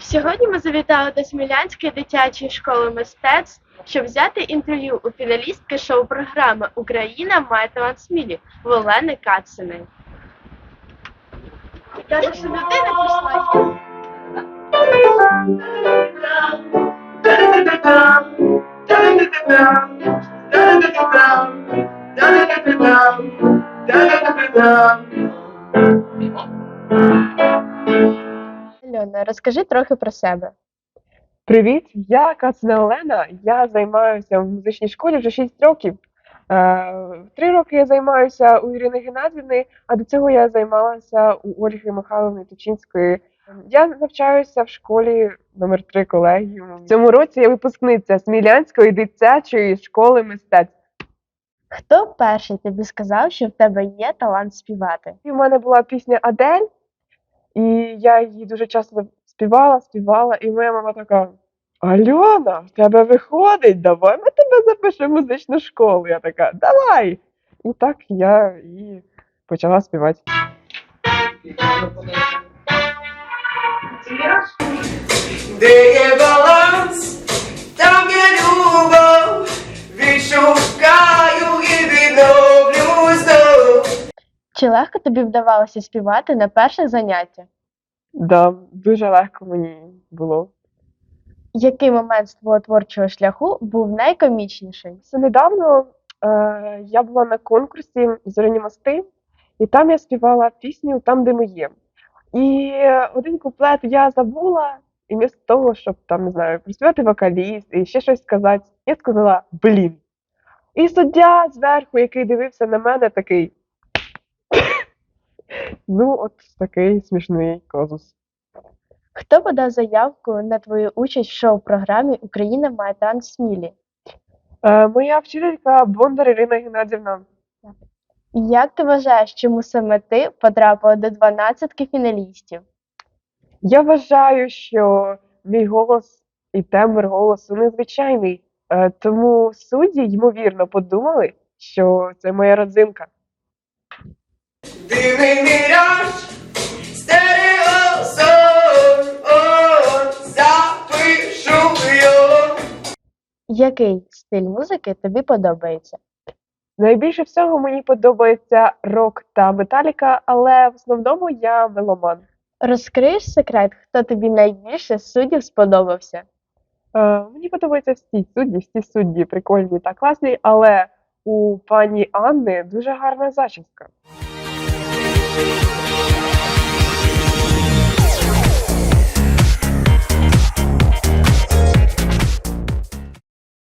Сьогодні ми завітали до Смілянської дитячої школи мистецтв, щоб взяти інтерв'ю у фіналістки шоу-програми Україна має талант Смілі Олени Кациної. Каже, що людина прийшла. Альона, розкажи трохи про себе. Привіт, я Кацина Олена. Я займаюся в музичній школі вже 6 років. Е, Три роки я займаюся у Ірини Геннадівни, а до цього я займалася у Ольги Михайловни Тучинської. Я навчаюся в школі номер 3 колегіуму. В цьому році я випускниця Смілянської дитячої школи мистецтв. Хто перший тобі сказав, що в тебе є талант співати? І в мене була пісня Адель, і я її дуже часто співала, співала, і моя мама така: Альона, в тебе виходить, давай ми тебе запишемо в музичну школу. Я така, давай. І так я і почала співати. Де є Чи легко тобі вдавалося співати на перших заняттях? Да, дуже легко мені було. Який момент з твого творчого шляху був найкомічніший? Це недавно е, я була на конкурсі Зоряні мости, і там я співала пісню Там, де ми є. І один куплет я забула, і вмісто того, щоб там, не знаю, приспівати вокаліст і ще щось сказати, я сказала блін. І суддя зверху, який дивився на мене, такий. Ну, от такий смішний казус. Хто подав заявку на твою участь в шоу-програмі Україна має талант Смілі? Е, моя вчителька Бондар Ірина Геннадівна. Як ти вважаєш, чому саме ти потрапила до 12 фіналістів? Я вважаю, що мій голос і тембр голосу незвичайний, е, тому судді, ймовірно, подумали, що це моя родзинка. Дивний міраж, стереосон, он, запишу його. Який стиль музики тобі подобається? Найбільше всього мені подобається рок та металіка, але в основному я меломан. Розкриєш секрет, хто тобі найбільше з суддів сподобався? Е, мені подобаються всі судді, всі судді прикольні та класні, але у пані Анни дуже гарна зачіска. You.